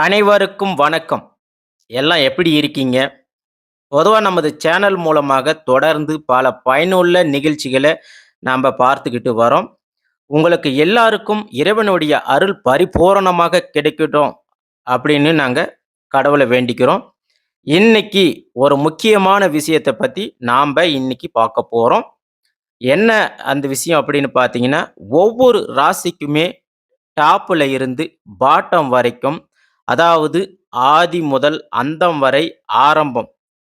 அனைவருக்கும் வணக்கம். எல்லாம் எப்படி இருக்கீங்க? பொதுவாக நமது சேனல் மூலமாக தொடர்ந்து பல பயனுள்ள நிகழ்ச்சிகளை நாம் பார்த்துக்கிட்டு வரோம். உங்களுக்கு எல்லாருக்கும் இறைவனுடைய அருள் பரிபூரணமாக கிடைக்கட்டும் அப்படின்னு நாங்கள் கடவுளை வேண்டிக்கிறோம். இன்னைக்கு ஒரு முக்கியமான விஷயத்தை பற்றி நாம் இன்னைக்கு பார்க்க போகிறோம் என்ன அந்த விஷயம் அப்படின்னு பார்த்தீங்கன்னா ஒவ்வொரு ராசிக்குமே டாப்பில் இருந்து பாட்டம் வரைக்கும் அதாவது ஆதி முதல் அந்தம் வரை ஆரம்பம்.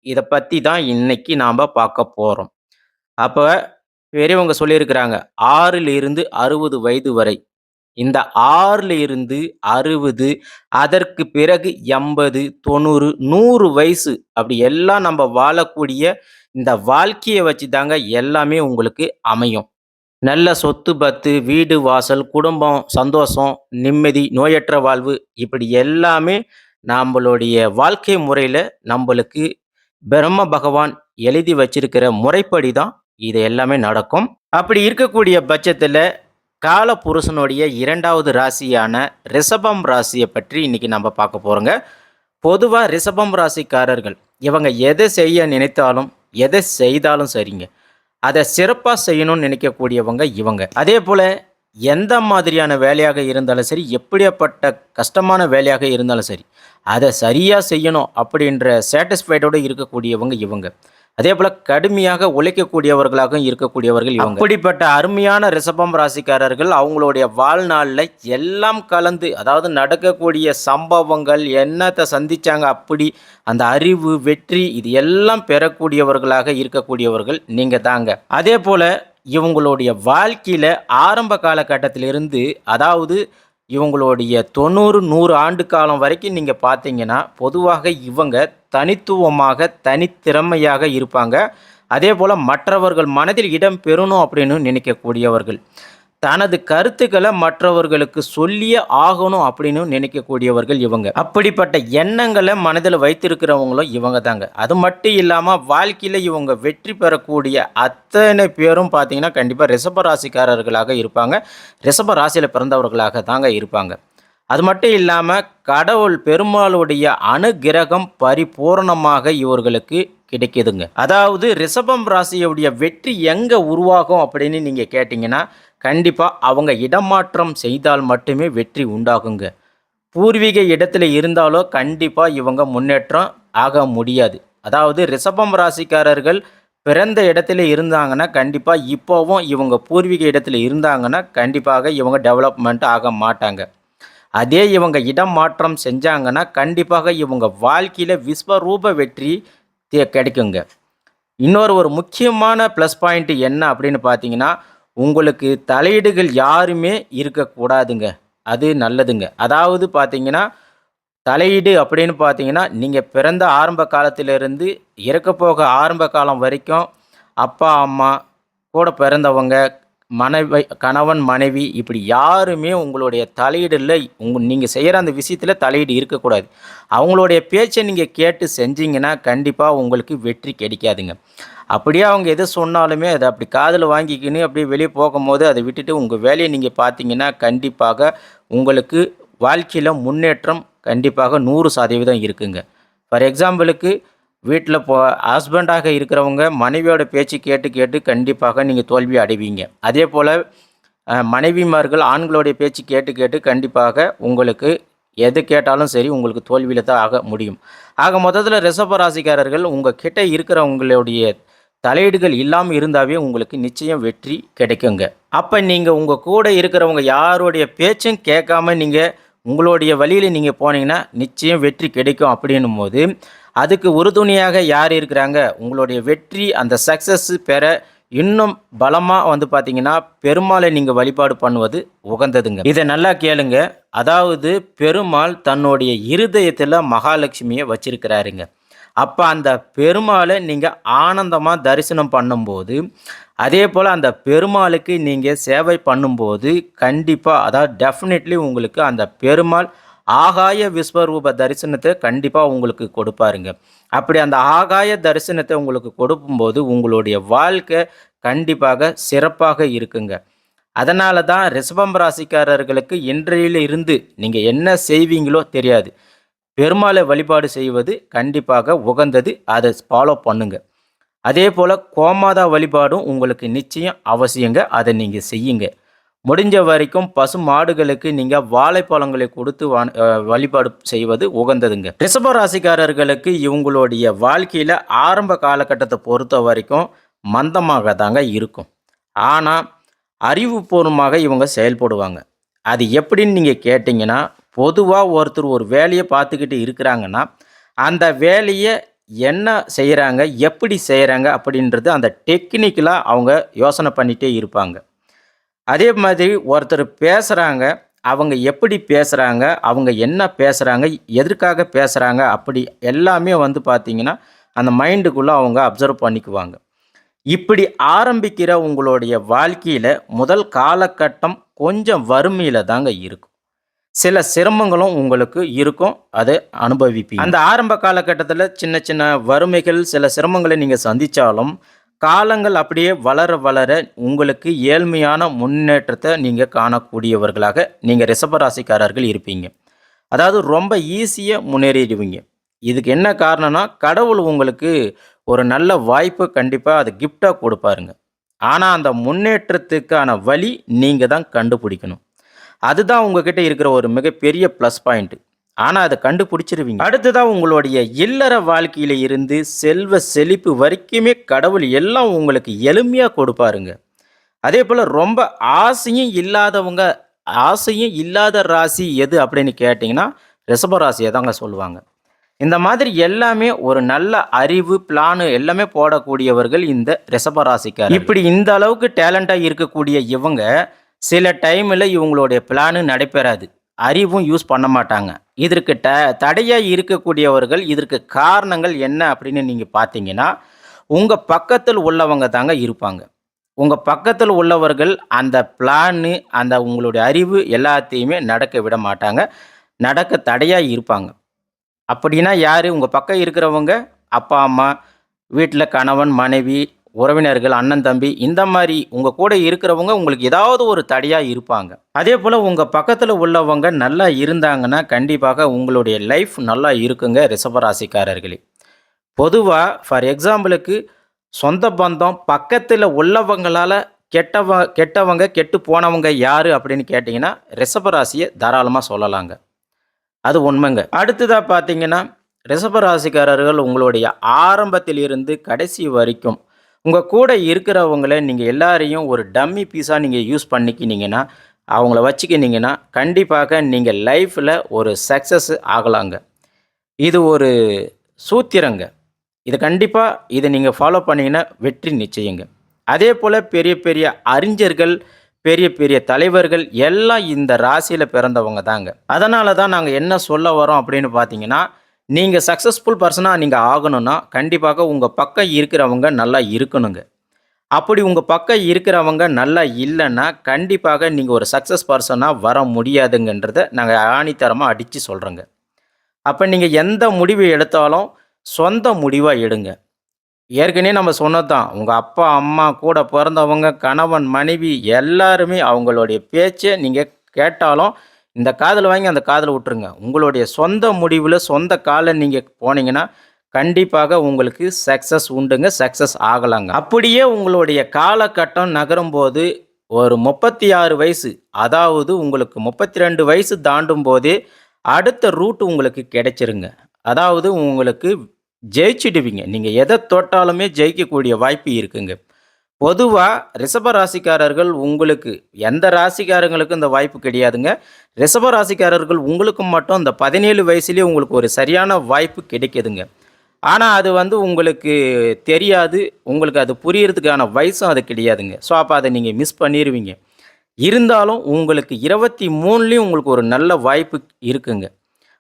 இதை பற்றி தான் இன்னைக்கு நாம் பார்க்க போகிறோம் அப்போ பெரியவங்க சொல்லியிருக்கிறாங்க ஆறில் இருந்து அறுபது வயது வரை. இந்த ஆறில் இருந்து அறுபது அதற்கு பிறகு எண்பது தொண்ணூறு நூறு வயசு அப்படி எல்லாம் நம்ம வாழக்கூடிய இந்த வாழ்க்கையை வச்சு தாங்க எல்லாமே உங்களுக்கு அமையும். நல்ல சொத்து பத்து வீடு வாசல் குடும்பம் சந்தோஷம் நிம்மதி நோயற்ற வாழ்வு இப்படி எல்லாமே நம்மளுடைய வாழ்க்கை முறையில் நம்மளுக்கு பிரம்ம பகவான் எழுதி வச்சிருக்கிற முறைப்படி தான் இது எல்லாமே நடக்கும். அப்படி இருக்கக்கூடிய பட்சத்தில் கால புருஷனுடைய இரண்டாவது ராசியான ரிஷபம் ராசியை பற்றி இன்னைக்கு நம்ம பார்க்க போகிறோங்க பொதுவாக ரிஷபம் ராசிக்காரர்கள் இவங்க எதை செய்ய நினைத்தாலும் எதை செய்தாலும் சரிங்க. அதை சிறப்பாக செய்யணும்னு நினைக்கக்கூடியவங்க இவங்க. அதே போல் எந்த மாதிரியான வேலையாக இருந்தாலும் சரி எப்படியாப்பட்ட கஷ்டமான வேலையாக இருந்தாலும் சரி அதை சரியாக செய்யணும் அப்படின்ற சாட்டிஸ்ஃபைடோடு இருக்கக்கூடியவங்க இவங்க. அதே போல் கடுமையாக உழைக்கக்கூடியவர்களாகவும் இருக்கக்கூடியவர்கள் அப்படிப்பட்ட அருமையான ரிஷபம் ராசிக்காரர்கள் அவங்களுடைய வாழ்நாளில் எல்லாம் கலந்து அதாவது நடக்கக்கூடிய சம்பவங்கள் என்னத்தை சந்தித்தாங்க அப்படி அந்த அறிவு வெற்றி இது எல்லாம் பெறக்கூடியவர்களாக இருக்கக்கூடியவர்கள் நீங்கள் தாங்க. அதே போல் இவங்களுடைய வாழ்க்கையில் ஆரம்ப காலகட்டத்திலிருந்து அதாவது இவங்களுடைய தொண்ணூறு நூறு ஆண்டு காலம் வரைக்கும் நீங்கள் பார்த்தீங்கன்னா பொதுவாக இவங்க தனித்துவமாக தனித்திறமையாக இருப்பாங்க. அதே போல் மற்றவர்கள் மனதில் இடம் பெறணும் அப்படின்னு நினைக்கக்கூடியவர்கள். தனது கருத்துக்களை மற்றவர்களுக்கு சொல்லியே ஆகணும் அப்படின்னு நினைக்கக்கூடியவர்கள் இவங்க. அப்படிப்பட்ட எண்ணங்களை மனதில் வைத்திருக்கிறவங்களும் இவங்க தாங்க. அது மட்டும் இல்லாமல் வாழ்க்கையில் இவங்க வெற்றி பெறக்கூடிய அத்தனை பேரும் பார்த்தீங்கன்னா கண்டிப்பாக ரிஷப ராசிக்காரர்களாக இருப்பாங்க. ரிஷப ராசியில் பிறந்தவர்களாக தாங்க இருப்பாங்க. அது மட்டும் இல்லாமல் கடவுள் பெருமாளுடைய அனுகிரகம் பரிபூர்ணமாக இவர்களுக்கு கிடைக்குதுங்க. அதாவது ரிஷபம் ராசியுடைய வெற்றி எங்கே உருவாகும் அப்படின்னு நீங்கள் கேட்டிங்கன்னா கண்டிப்பாக அவங்க இடமாற்றம் செய்தால் மட்டுமே வெற்றி உண்டாகுங்க. பூர்வீக இடத்துல இருந்தாலோ கண்டிப்பாக இவங்க முன்னேற்றம் ஆக முடியாது. அதாவது ரிஷபம் ராசிக்காரர்கள் பிறந்த இடத்துல இருந்தாங்கன்னா கண்டிப்பாக இப்போவும் இவங்க பூர்வீக இடத்துல இருந்தாங்கன்னா கண்டிப்பாக இவங்க டெவலப்மெண்ட் ஆக மாட்டாங்க. அதே இவங்க இடம் மாற்றம் செஞ்சாங்கன்னா கண்டிப்பாக இவங்க வாழ்க்கையில் விஸ்வரூப வெற்றி தே- கிடைக்குங்க. இன்னொரு ஒரு முக்கியமான ப்ளஸ் பாயிண்ட் என்ன அப்படின்னு பார்த்தீங்கன்னா உங்களுக்கு தலையீடுகள் யாருமே இருக்கக்கூடாதுங்க. அது நல்லதுங்க. அதாவது பார்த்தீங்கன்னா தலையீடு அப்படின்னு பார்த்தீங்கன்னா நீங்கள் பிறந்த ஆரம்ப காலத்திலிருந்து இறக்கப்போக ஆரம்ப காலம் வரைக்கும் அப்பா அம்மா கூட பிறந்தவங்க மனைவி கணவன் மனைவி இப்படி யாருமே உங்களுடைய தலையீடில் உங்க நீங்கள் செய்கிற அந்த விஷயத்தில் தலையீடு இருக்கக்கூடாது. அவங்களுடைய பேச்சை நீங்கள் கேட்டு செஞ்சீங்கன்னா கண்டிப்பாக உங்களுக்கு வெற்றி கிடைக்காதுங்க. அப்படியே அவங்க எது சொன்னாலுமே அதை அப்படி காதில் வாங்கிக்கின்னு அப்படியே வெளியே போகும்போது அதை விட்டுட்டு உங்கள் வேலையை நீங்கள் பார்த்தீங்கன்னா கண்டிப்பாக உங்களுக்கு வாழ்க்கையில் முன்னேற்றம் கண்டிப்பாக நூறு சதவீதம் இருக்குங்க. ஃபார் எக்ஸாம்பிளுக்கு வீட்டில் போ ஹஸ்பண்டாக இருக்கிறவங்க மனைவியோட பேச்சு கேட்டு கேட்டு கண்டிப்பாக நீங்கள் தோல்வி அடைவீங்க. அதே போல் மனைவிமார்கள் ஆண்களுடைய பேச்சு கேட்டு கேட்டு கண்டிப்பாக உங்களுக்கு எது கேட்டாலும் சரி உங்களுக்கு தோல்வியில் தான் ஆக முடியும். ஆக மொத்தத்தில் ரிஷப ராசிக்காரர்கள் உங்கள் கிட்டே இருக்கிறவங்களுடைய தலையீடுகள் இல்லாமல் இருந்தாவே உங்களுக்கு நிச்சயம் வெற்றி கிடைக்குங்க. அப்போ நீங்கள் உங்கள் கூட இருக்கிறவங்க யாருடைய பேச்சும் கேட்காம நீங்கள் உங்களுடைய வழியில் நீங்கள் போனீங்கன்னா நிச்சயம் வெற்றி கிடைக்கும் அப்படின்னும் போது அதுக்கு உறுதுணையாக யார் இருக்கிறாங்க? உங்களுடைய வெற்றி அந்த சக்ஸஸ் பெற இன்னும் பலமாக வந்து பார்த்தீங்கன்னா பெருமாளை நீங்கள் வழிபாடு பண்ணுவது உகந்ததுங்க. இதை நல்லா கேளுங்க. அதாவது பெருமாள் தன்னுடைய இருதயத்தில் மகாலட்சுமியை வச்சிருக்கிறாருங்க. அப்போ அந்த பெருமாளை நீங்கள் ஆனந்தமாக தரிசனம் பண்ணும்போது அதே போல் அந்த பெருமாளுக்கு நீங்கள் சேவை பண்ணும்போது கண்டிப்பாக அதாவது டெஃபினெட்லி உங்களுக்கு அந்த பெருமாள் ஆகாய விஸ்வரூப தரிசனத்தை கண்டிப்பாக உங்களுக்கு கொடுப்பாருங்க. அப்படி அந்த ஆகாய தரிசனத்தை உங்களுக்கு கொடுக்கும்போது உங்களுடைய வாழ்க்கை கண்டிப்பாக சிறப்பாக இருக்குங்க. அதனால தான் ரிஷபம் ராசிக்காரர்களுக்கு இன்றையிலிருந்து நீங்கள் என்ன செய்வீங்களோ தெரியாது. பெருமாளை வழிபாடு செய்வது கண்டிப்பாக உகந்தது. அதை ஃபாலோ பண்ணுங்க. அதே போல் கோமாதா வழிபாடும் உங்களுக்கு நிச்சயம் அவசியங்க. அதை நீங்கள் செய்யுங்க. முடிஞ்ச வரைக்கும் பசு மாடுகளுக்கு நீங்கள் வாழைப்பழங்களை கொடுத்து வா- வழிபாடு செய்வது உகந்ததுங்க. ரிஷப ராசிக்காரர்களுக்கு இவங்களுடைய வாழ்க்கையில் ஆரம்ப காலகட்டத்தை பொறுத்த வரைக்கும் மந்தமாக தாங்க இருக்கும். ஆனால் அறிவுபூர்வமாக இவங்க செயல்படுவாங்க. அது எப்படின்னு நீங்கள் கேட்டிங்கன்னா பொதுவாக ஒருத்தர் ஒரு வேலையை பார்த்துக்கிட்டு இருக்கிறாங்கன்னா அந்த வேலையை என்ன செய்கிறாங்க எப்படி செய்கிறாங்க அப்படின்றது அந்த டெக்னிக்கலாக அவங்க யோசனை பண்ணிகிட்டே இருப்பாங்க. அதே மாதிரி ஒருத்தர் பேசுகிறாங்க அவங்க எப்படி பேசுகிறாங்க அவங்க என்ன பேசுகிறாங்க எதற்காக பேசுகிறாங்க அப்படி எல்லாமே வந்து பார்த்திங்கன்னா அந்த மைண்டுக்குள்ளே அவங்க அப்சர்வ் பண்ணிக்குவாங்க. இப்படி ஆரம்பிக்கிற உங்களுடைய வாழ்க்கையில் முதல் காலகட்டம் கொஞ்சம் வறுமையில் தாங்க இருக்கும். சில சிரமங்களும் உங்களுக்கு இருக்கும் அதை அனுபவிப்பீங்க. அந்த ஆரம்ப காலகட்டத்தில் சின்ன சின்ன வறுமைகள் சில சிரமங்களை நீங்கள் சந்தித்தாலும் காலங்கள் அப்படியே வளர வளர உங்களுக்கு ஏழ்மையான முன்னேற்றத்தை நீங்கள் காணக்கூடியவர்களாக நீங்கள் ரிஷபராசிக்காரர்கள் இருப்பீங்க. அதாவது ரொம்ப ஈஸியாக முன்னேறிடுவீங்க. இதுக்கு என்ன காரணம்னா கடவுள் உங்களுக்கு ஒரு நல்ல வாய்ப்பு கண்டிப்பாக அது கிஃப்டாக கொடுப்பாருங்க. ஆனால் அந்த முன்னேற்றத்துக்கான வழி நீங்கள் தான் கண்டுபிடிக்கணும். அதுதான் உங்ககிட்ட இருக்கிற ஒரு மிகப்பெரிய ப்ளஸ் பாயிண்ட் ஆனால் அதை கண்டுபிடிச்சிருவீங்க. அடுத்ததாக உங்களுடைய இல்லற வாழ்க்கையில இருந்து செல்வ செழிப்பு வரைக்குமே கடவுள் எல்லாம் உங்களுக்கு எளிமையாக கொடுப்பாருங்க. அதே போல் ரொம்ப ஆசையும் இல்லாதவங்க ஆசையும் இல்லாத ராசி எது அப்படின்னு கேட்டிங்கன்னா ரிஷப ராசியை தாங்க சொல்லுவாங்க. இந்த மாதிரி எல்லாமே ஒரு நல்ல அறிவு பிளானு எல்லாமே போடக்கூடியவர்கள் இந்த ரிஷப ராசிக்கார் இப்படி இந்த அளவுக்கு டேலண்டாக இருக்கக்கூடிய இவங்க சில டைமில் இவங்களுடைய பிளானு நடைபெறாது. அறிவும் யூஸ் பண்ண மாட்டாங்க. இதற்கு ட தடையாக இருக்கக்கூடியவர்கள் இதற்கு காரணங்கள் என்ன அப்படின்னு நீங்கள் பார்த்தீங்கன்னா உங்கள் பக்கத்தில் உள்ளவங்க தாங்க இருப்பாங்க. உங்கள் பக்கத்தில் உள்ளவர்கள் அந்த பிளான்னு அந்த உங்களுடைய அறிவு எல்லாத்தையுமே நடக்க விட மாட்டாங்க. நடக்க தடையாக இருப்பாங்க. அப்படின்னா யார்? உங்கள் பக்கம் இருக்கிறவங்க அப்பா அம்மா வீட்டில் கணவன் மனைவி உறவினர்கள் அண்ணன் தம்பி இந்த மாதிரி உங்கள் கூட இருக்கிறவங்க உங்களுக்கு ஏதாவது ஒரு தடையாக இருப்பாங்க. அதே போல் உங்கள் பக்கத்தில் உள்ளவங்க நல்லா இருந்தாங்கன்னா கண்டிப்பாக உங்களுடைய லைஃப் நல்லா இருக்குங்க ரிஷபராசிக்காரர்களே. பொதுவாக ஃபார் எக்ஸாம்பிளுக்கு சொந்த பந்தம் பக்கத்தில் உள்ளவங்களால் கெட்டவ கெட்டவங்க கெட்டு போனவங்க யார் அப்படின்னு கேட்டிங்கன்னா ரிஷபராசியை தாராளமாக சொல்லலாங்க. அது உண்மைங்க. அடுத்ததாக பார்த்தீங்கன்னா ரிஷபராசிக்காரர்கள் உங்களுடைய ஆரம்பத்தில் இருந்து கடைசி வரைக்கும் உங்கள் கூட இருக்கிறவங்கள நீங்கள் எல்லாரையும் ஒரு டம்மி பீஸாக நீங்கள் யூஸ் பண்ணிக்கினீங்கன்னா அவங்கள வச்சுக்கினீங்கன்னா கண்டிப்பாக நீங்கள் லைஃப்பில் ஒரு சக்ஸஸ் ஆகலாங்க. இது ஒரு சூத்திரங்க. இது கண்டிப்பாக இதை நீங்கள் ஃபாலோ பண்ணீங்கன்னா வெற்றி நிச்சயங்க. அதே போல் பெரிய பெரிய அறிஞர்கள் பெரிய பெரிய தலைவர்கள் எல்லாம் இந்த ராசியில் பிறந்தவங்க தாங்க. அதனால தான் நாங்கள் என்ன சொல்ல வரோம் அப்படின்னு பார்த்தீங்கன்னா நீங்கள் சக்ஸஸ்ஃபுல் பர்சனாக நீங்கள் ஆகணும்னா கண்டிப்பாக உங்கள் பக்கம் இருக்கிறவங்க நல்லா இருக்கணுங்க. அப்படி உங்கள் பக்கம் இருக்கிறவங்க நல்லா இல்லைன்னா கண்டிப்பாக நீங்கள் ஒரு சக்ஸஸ் பர்சனாக வர முடியாதுங்கன்றதை நாங்கள் ஆணித்தரமாக அடித்து சொல்கிறோங்க அப்போ நீங்கள் எந்த முடிவு எடுத்தாலும் சொந்த முடிவாக எடுங்க. ஏற்கனவே நம்ம சொன்னது தான் உங்கள் அப்பா அம்மா கூட பிறந்தவங்க கணவன் மனைவி எல்லாருமே அவங்களுடைய பேச்சை நீங்கள் கேட்டாலும் இந்த காதில் வாங்கி அந்த காதில் விட்டுருங்க. உங்களுடைய சொந்த முடிவில் சொந்த காலை நீங்கள் போனீங்கன்னா கண்டிப்பாக உங்களுக்கு சக்ஸஸ் உண்டுங்க சக்ஸஸ் ஆகலாங்க. அப்படியே உங்களுடைய காலகட்டம் நகரும்போது ஒரு முப்பத்தி ஆறு வயசு அதாவது உங்களுக்கு முப்பத்தி ரெண்டு வயசு தாண்டும் போதே அடுத்த ரூட் உங்களுக்கு கிடைச்சிருங்க. அதாவது உங்களுக்கு ஜெயிச்சிடுவீங்க. நீங்கள் எதை தொட்டாலுமே ஜெயிக்கக்கூடிய வாய்ப்பு இருக்குங்க. பொதுவாக ரிஷப ராசிக்காரர்கள் உங்களுக்கு எந்த ராசிக்காரங்களுக்கும் இந்த வாய்ப்பு கிடையாதுங்க. ரிஷப ராசிக்காரர்கள் உங்களுக்கு மட்டும் இந்த பதினேழு வயசுலேயே உங்களுக்கு ஒரு சரியான வாய்ப்பு கிடைக்கிதுங்க. ஆனால் அது வந்து உங்களுக்கு தெரியாது உங்களுக்கு அது புரியறதுக்கான வயசும் அது கிடையாதுங்க. ஸோ அப்போ அதை நீங்கள் மிஸ் பண்ணிடுவீங்க இருந்தாலும் உங்களுக்கு இருபத்தி மூணுலேயும் உங்களுக்கு ஒரு நல்ல வாய்ப்பு இருக்குங்க.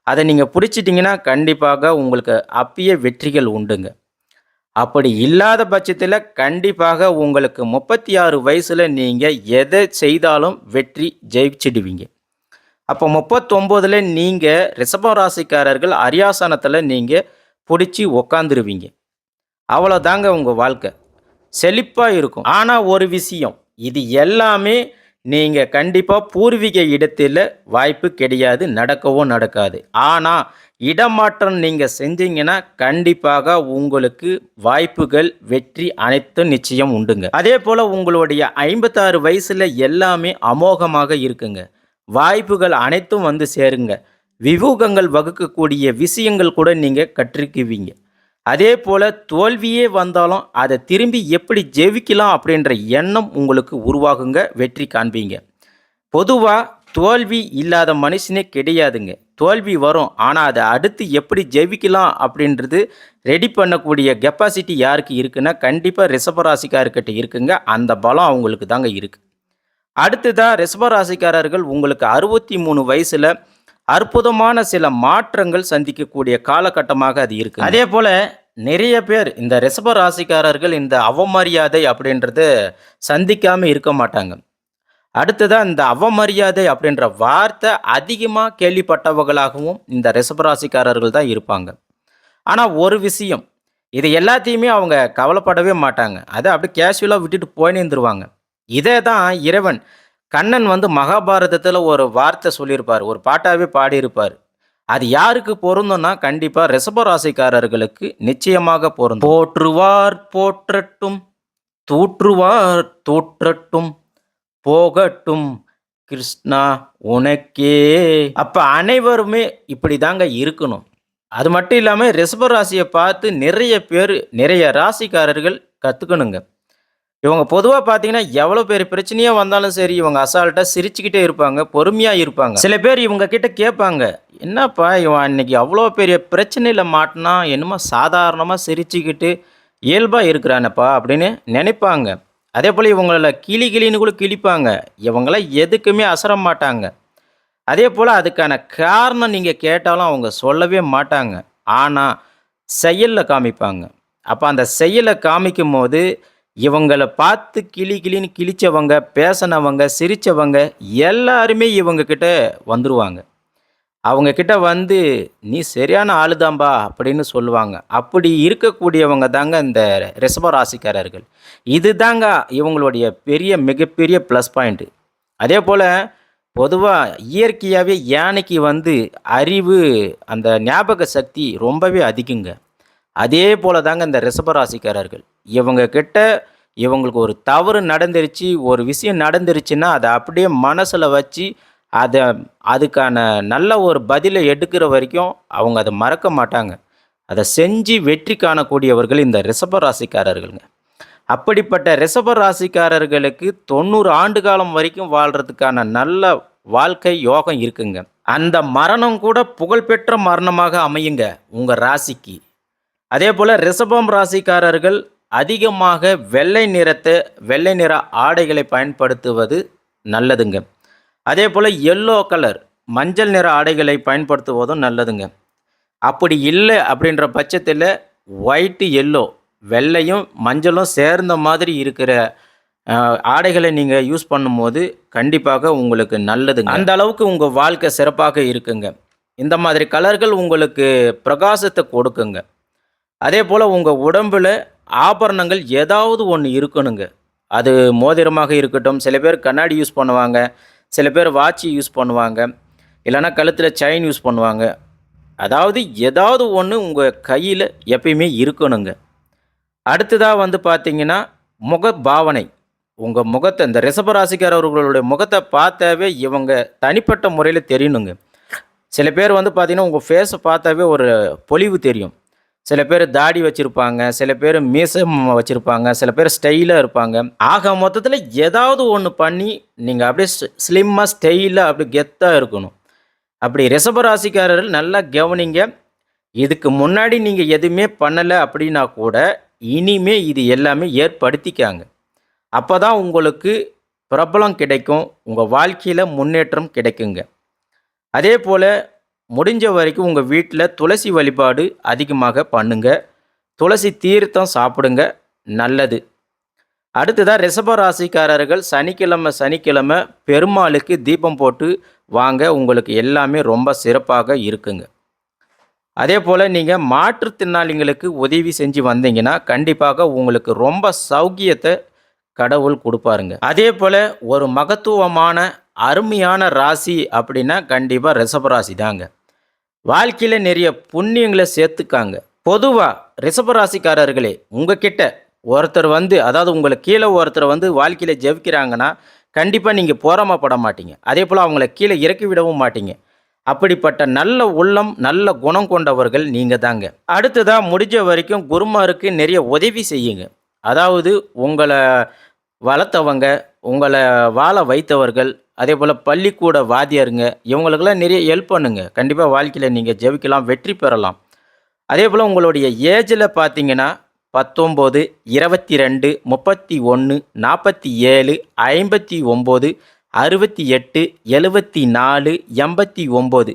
அதை நீங்கள் பிடிச்சிட்டிங்கன்னா கண்டிப்பாக உங்களுக்கு அப்பயே வெற்றிகள் உண்டுங்க. அப்படி இல்லாத பட்சத்தில் கண்டிப்பாக உங்களுக்கு முப்பத்தி ஆறு வயசில் நீங்கள் எதை செய்தாலும் வெற்றி ஜெயிச்சிடுவீங்க. அப்போ முப்பத்தொம்போதில் நீங்கள் ரிஷப ராசிக்காரர்கள் அரியாசனத்தில் நீங்கள் பிடிச்சி உக்காந்துருவீங்க. அவ்வளோதாங்க உங்கள் வாழ்க்கை. செழிப்பாக இருக்கும். ஆனால் ஒரு விஷயம் இது எல்லாமே நீங்கள் கண்டிப்பாக பூர்வீக இடத்தில் வாய்ப்பு கிடையாது. நடக்கவும் நடக்காது. ஆனால் இடமாற்றம் நீங்கள் செஞ்சீங்கன்னா, கண்டிப்பாக உங்களுக்கு வாய்ப்புகள், வெற்றி அனைத்தும் நிச்சயம் உண்டுங்க. அதே போல் உங்களுடைய ஐம்பத்தாறு வயசில் எல்லாமே அமோகமாக இருக்குங்க. வாய்ப்புகள் அனைத்தும் வந்து சேருங்க. விவூகங்கள் வகுக்கக்கூடிய விஷயங்கள் கூட நீங்கள் கற்றுக்குவீங்க. அதே போல் தோல்வியே வந்தாலும், அதை திரும்பி எப்படி ஜெயிக்கலாம் அப்படின்ற எண்ணம் உங்களுக்கு உருவாகுங்க. வெற்றி காண்பீங்க. பொதுவாக தோல்வி இல்லாத மனுஷனே கிடையாதுங்க. தோல்வி வரும். ஆனால் அதை அடுத்து எப்படி ஜெயிக்கலாம் அப்படின்றது ரெடி பண்ணக்கூடிய கெப்பாசிட்டி யாருக்கு இருக்குன்னா, கண்டிப்பாக ரிஷபராசிக்காருக்கிட்ட இருக்குங்க. அந்த பலம் அவங்களுக்கு தாங்க இருக்குது அடுத்ததாக ரிஷப ராசிக்காரர்கள் உங்களுக்கு 63 வயசுல அற்புதமான சில மாற்றங்கள் சந்திக்கக்கூடிய காலகட்டமாக அது இருக்கு. அதேபோல நிறைய பேர் இந்த ரிஷப ராசிக்காரர்கள் இந்த அவமரியாதை அப்படின்றது சந்திக்காம இருக்க மாட்டாங்க. அடுத்ததாக இந்த அவமரியாதை அப்படின்ற வார்த்தை அதிகமாக கேள்விப்பட்டவர்களாகவும் இந்த ரிஷப ராசிக்காரர்கள் தான் இருப்பாங்க. ஆனால் ஒரு விஷயம், இது எல்லாத்தையுமே அவங்க கவலைப்படவே மாட்டாங்க. அதை அப்படியே கேஷுவலாக விட்டுட்டு போயின்னு இருந்துருவாங்க. இதே தான் இறைவன் கண்ணன் வந்து மகாபாரதத்தில் ஒரு வார்த்தை சொல்லியிருப்பார் ஒரு பாட்டாவே பாடியிருப்பார் அது யாருக்கு பொருந்தும்னா, கண்டிப்பாக ரிசபராசிக்காரர்களுக்கு நிச்சயமாக பொருந்தும். போற்றுவார் போற்றட்டும், தூற்றுவார் தூற்றட்டும், போகட்டும் கிருஷ்ணா உனக்கே. அப்போ அனைவருமே இப்படிதாங்க இருக்கணும். அது மட்டும் இல்லாமல் ரிஷப ராசியை பார்த்து நிறைய பேர் நிறைய ராசிக்காரர்கள் கற்றுக்கணுங்க இவங்க பொதுவாக பார்த்தீங்கன்னா, எவ்வளோ பெரிய பிரச்சனையே வந்தாலும் சரி, இவங்க அசால்ட்டாக சிரிச்சுக்கிட்டே இருப்பாங்க. பொறுமையாக இருப்பாங்க. சில பேர் இவங்க கிட்ட கேட்பாங்க, "என்னப்பா இவன் இன்னைக்கு அவ்வளோ பெரிய பிரச்சனையில் மாட்டினா என்னமோ சாதாரணமாக சிரிச்சுக்கிட்டு இயல்பாக இருக்கிறானப்பா அப்படின்னு நினைப்பாங்க. அதே போல் இவங்கள கிளி கிளின்னு கூட கிழிப்பாங்க. இவங்களாம் எதுக்குமே அசர மாட்டாங்க. அதே போல் அதுக்கான காரணம் நீங்கள் கேட்டாலும் அவங்க சொல்லவே மாட்டாங்க. ஆனால் செயலில் காமிப்பாங்க. அப்போ அந்த செயல காமிக்கும்போது, இவங்கள பார்த்து கிளி கிளின்னு கிழிச்சவங்க, பேசினவங்க, சிரித்தவங்க எல்லாருமே இவங்க கிட்ட அவங்கக்கிட்ட அவங்க கிட்ட வந்து, "நீ சரியான ஆளுதாம்பா அப்படின்னு சொல்லுவாங்க. அப்படி இருக்கக்கூடியவங்க தாங்க இந்த ரிஷப ராசிக்காரர்கள். இதுதாங்க இவங்களுடைய பெரிய மிகப்பெரிய ப்ளஸ் பாயிண்ட்டு அதே போல் பொதுவாக இயற்கையாகவே யானைக்கு வந்து அறிவு, அந்த ஞாபக சக்தி ரொம்பவே அதிகங்க. அதே போல தாங்க இந்த ரிஷபராசிக்காரர்கள் இவங்க கிட்ட இவங்களுக்கு ஒரு தவறு நடந்துருச்சு, ஒரு விஷயம் நடந்துருச்சுன்னா, அதை அப்படியே மனசில் வச்சு, அதை அதுக்கான நல்ல ஒரு பதிலை எடுக்கிற வரைக்கும் அவங்க அதை மறக்க மாட்டாங்க. அதை செஞ்சு வெற்றி காணக்கூடியவர்கள் இந்த ரிஷபராசிக்காரர்கள்ங்க அப்படிப்பட்ட ரிஷபராசிக்காரர்களுக்கு ராசிக்காரர்களுக்கு 90 ஆண்டு காலம் வரைக்கும் வாழ்கிறதுக்கான நல்ல வாழ்க்கை யோகம் இருக்குங்க. அந்த மரணம் கூட புகழ்பெற்ற மரணமாக அமையுங்க உங்கள் ராசிக்கு. அதே போல் ரிஷபம் ராசிக்காரர்கள் அதிகமாக வெள்ளை நிறத்தை வெள்ளை நிற ஆடைகளை பயன்படுத்துவது நல்லதுங்க. அதே போல் எல்லோ கலர் மஞ்சள் நிற ஆடைகளை பயன்படுத்துவதும் நல்லதுங்க. அப்படி இல்லை அப்படின்ற பட்சத்தில் ஒயிட், எல்லோ வெள்ளையும், மஞ்சளும் சேர்ந்த மாதிரி இருக்கிற ஆடைகளை நீங்கள் யூஸ் பண்ணும்போது, கண்டிப்பாக உங்களுக்கு நல்லதுங்க. அந்த அளவுக்கு உங்கள் வாழ்க்கை சிறப்பாக இருக்குங்க. இந்த மாதிரி கலர்கள் உங்களுக்கு பிரகாசத்தை கொடுக்குங்க. அதே போல் உங்கள் உடம்பில் ஆபரணங்கள் ஏதாவது ஒன்று இருக்கணுங்க. அது மோதிரமாக இருக்கட்டும், சில பேர் கண்ணாடி யூஸ் பண்ணுவாங்க. சில பேர் வாட்ச் யூஸ் பண்ணுவாங்க. இல்லைன்னா கழுத்தில் செயின் யூஸ் பண்ணுவாங்க. அதாவது ஏதாவது ஒன்று உங்கள் கையில் எப்பயுமே இருக்கணுங்க. அடுத்ததாக வந்து பார்த்தீங்கன்னா, முக பாவனை. உங்கள் முகத்தை இந்த ரிஷப ராசிக்காரர்களுடைய முகத்தை பார்த்தாவே இவங்க தனிப்பட்ட முறையில் தெரியணுங்க. சில பேர் வந்து பார்த்தீங்கன்னா, உங்கள் ஃபேஸை பார்த்தாவே ஒரு பொலிவு தெரியும். சில பேர் தாடி வச்சுருப்பாங்க சில பேர் மீசம் வச்சுருப்பாங்க சில பேர் ஸ்டைலாக இருப்பாங்க. ஆக மொத்தத்தில் ஏதாவது ஒன்று பண்ணி, நீங்கள் அப்படியே ஸ் ஸ்டைலாக அப்படி அப்படியே இருக்கணும். அப்படி ரிஷப ராசிக்காரர்கள் நல்லா கவனிங்க. இதுக்கு முன்னாடி நீங்கள் எதுவுமே பண்ணலை அப்படின்னா கூட, இனிமே இது எல்லாமே ஏற்படுத்திக்காங்க. அப்போ தான் உங்களுக்கு பிரபலம் கிடைக்கும். உங்கள் வாழ்க்கையில் முன்னேற்றம் கிடைக்குங்க. அதே போல் முடிஞ்ச வரைக்கும் உங்கள் வீட்டில் துளசி வழிபாடு அதிகமாக பண்ணுங்க. துளசி தீர்த்தம் சாப்பிடுங்க. நல்லது. அடுத்ததாக ரிஷப ராசிக்காரர்கள் சனிக்கிழமை சனிக்கிழமை பெருமாளுக்கு தீபம் போட்டு வாங்க. உங்களுக்கு எல்லாமே ரொம்ப சிறப்பாக இருக்குங்க. அதே போல் நீங்கள் மாற்றுத்திறனாளிகளுக்கு உதவி செஞ்சு வந்தீங்கன்னா, கண்டிப்பாக உங்களுக்கு ரொம்ப சௌக்கியத்தை கடவுள் கொடுப்பாருங்க அதே போல் ஒரு மகத்துவமான அருமையான ராசி அப்படின்னா கண்டிப்பாக ரிஷபராசி தாங்க வாழ்க்கையில் நிறைய புண்ணியங்களை சேர்த்துக்காங்க. பொதுவாக ரிஷபராசிக்காரர்களே உங்ககிட்ட ஒருத்தர் வந்து அதாவது உங்களுக்கு கீழே ஒருத்தர் வந்து வாழ்க்கையில் ஜெபிக்கிறாங்கன்னா கண்டிப்பாக நீங்கள் போராமப்பட மாட்டீங்க. அதே போல் அவங்கள கீழே இறக்கி விடவும் மாட்டீங்க. அப்படிப்பட்ட நல்ல உள்ளம் நல்ல குணம் கொண்டவர்கள் நீங்கள் தாங்க. அடுத்ததாக முடிஞ்ச வரைக்கும் குருமாருக்கு நிறைய உதவி செய்யுங்க. அதாவது உங்களை வளர்த்தவங்க உங்களை வாழ வைத்தவர்கள் அதே போல் பள்ளிக்கூட வாத்தியாருங்க இவங்களுக்கெல்லாம் நிறைய ஹெல்ப் பண்ணுங்கள் கண்டிப்பாக வாழ்க்கையில் நீங்கள் ஜெபிக்கலாம் வெற்றி பெறலாம். அதே போல் உங்களுடைய ஏஜில் பார்த்தீங்கன்னா பத்தொம்போது இருபத்தி ரெண்டு முப்பத்தி ஒன்று நாற்பத்தி ஏழு ஐம்பத்தி ஒம்பது அறுபத்தி எட்டு எழுபத்தி நாலு எண்பத்தி ஒம்பது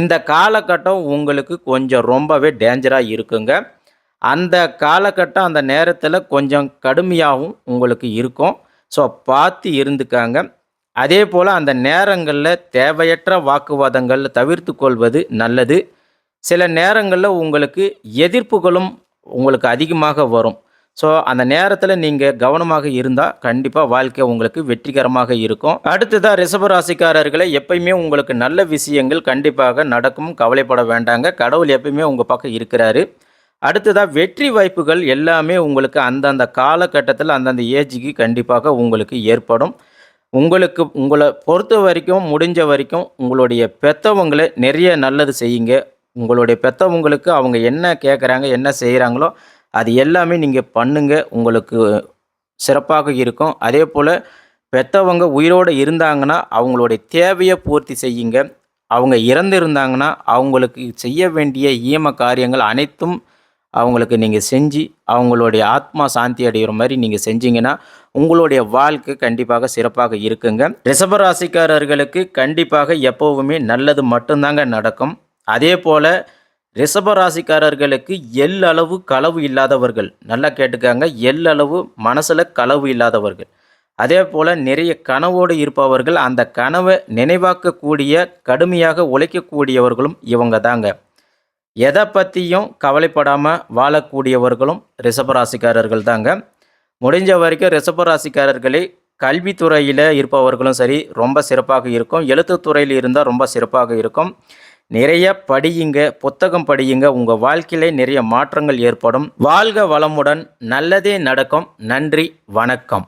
இந்த காலகட்டம் உங்களுக்கு கொஞ்சம் ரொம்பவே டேஞ்சராக இருக்குங்க. அந்த காலகட்டம் அந்த நேரத்தில் கொஞ்சம் கடுமையாகவும் உங்களுக்கு இருக்கும். ஸோ பார்த்து இருந்துக்காங்க. அதே போல் அந்த நேரங்களில் தேவையற்ற வாக்குவாதங்கள் தவிர்த்து கொள்வது நல்லது. சில நேரங்களில் உங்களுக்கு எதிர்ப்புகளும் உங்களுக்கு அதிகமாக வரும். ஸோ அந்த நேரத்தில் நீங்கள் கவனமாக இருந்தால் கண்டிப்பாக வாழ்க்கை உங்களுக்கு வெற்றிகரமாக இருக்கும். அடுத்ததாக ரிஷபராசிக்காரர்களை எப்பயுமே உங்களுக்கு நல்ல விஷயங்கள் கண்டிப்பாக நடக்கும். கவலைப்பட வேண்டாங்க. கடவுள் எப்பயுமே உங்கள் பக்கம் இருக்கிறாரு. அடுத்ததாக வெற்றி வாய்ப்புகள் எல்லாமே உங்களுக்கு அந்தந்த காலகட்டத்தில் அந்தந்த ஏஜுக்கு கண்டிப்பாக உங்களுக்கு ஏற்படும். உங்களுக்கு உங்களை பொறுத்த வரைக்கும் முடிஞ்ச வரைக்கும் உங்களுடைய பெற்றவங்களை நிறைய நல்லது செய்யுங்க. உங்களுடைய பெற்றவங்களுக்கு அவங்க என்ன கேட்குறாங்க என்ன செய்கிறாங்களோ அது எல்லாமே நீங்கள் பண்ணுங்க. உங்களுக்கு சிறப்பாக இருக்கும். அதே போல் பெற்றவங்க உயிரோடு இருந்தாங்கன்னா அவங்களுடைய தேவையை பூர்த்தி செய்யுங்க. அவங்க இறந்திருந்தாங்கன்னா அவங்களுக்கு செய்ய வேண்டிய ஈம காரியங்கள் அனைத்தும் அவங்களுக்கு நீங்கள் செஞ்சு அவங்களுடைய ஆத்மா சாந்தி அடைகிற மாதிரி நீங்கள் செஞ்சீங்கன்னா உங்களுடைய வாழ்க்கை கண்டிப்பாக சிறப்பாக இருக்குங்க. ரிஷபராசிக்காரர்களுக்கு கண்டிப்பாக எப்போவுமே நல்லது மட்டும்தாங்க நடக்கும். அதே போல் ரிஷபராசிக்காரர்களுக்கு எல்லளவு களவு இல்லாதவர்கள் நல்லா கேட்டுக்காங்க எல்லளவு மனசில் களவு இல்லாதவர்கள். அதே போல் நிறைய கனவோடு இருப்பவர்கள் அந்த கனவை நினைவாக்கக்கூடிய கடுமையாக உழைக்கக்கூடியவர்களும் இவங்க தாங்க எதை பற்றியும் கவலைப்படாமல் வாழக்கூடியவர்களும் ரிஷபராசிக்காரர்கள் தாங்க. முடிஞ்ச வரைக்கும் ரிஷபராசிக்காரர்களே கல்வித்துறையில் இருப்பவர்களும் சரி ரொம்ப சிறப்பாக இருக்கும். எழுத்துத்துறையில் இருந்தால் ரொம்ப சிறப்பாக இருக்கும். நிறைய படியுங்க புத்தகம் படியுங்க உங்கள் வாழ்க்கையிலே நிறைய மாற்றங்கள் ஏற்படும். வாழ்க வளமுடன் நல்லதே நடக்கும். நன்றி வணக்கம்.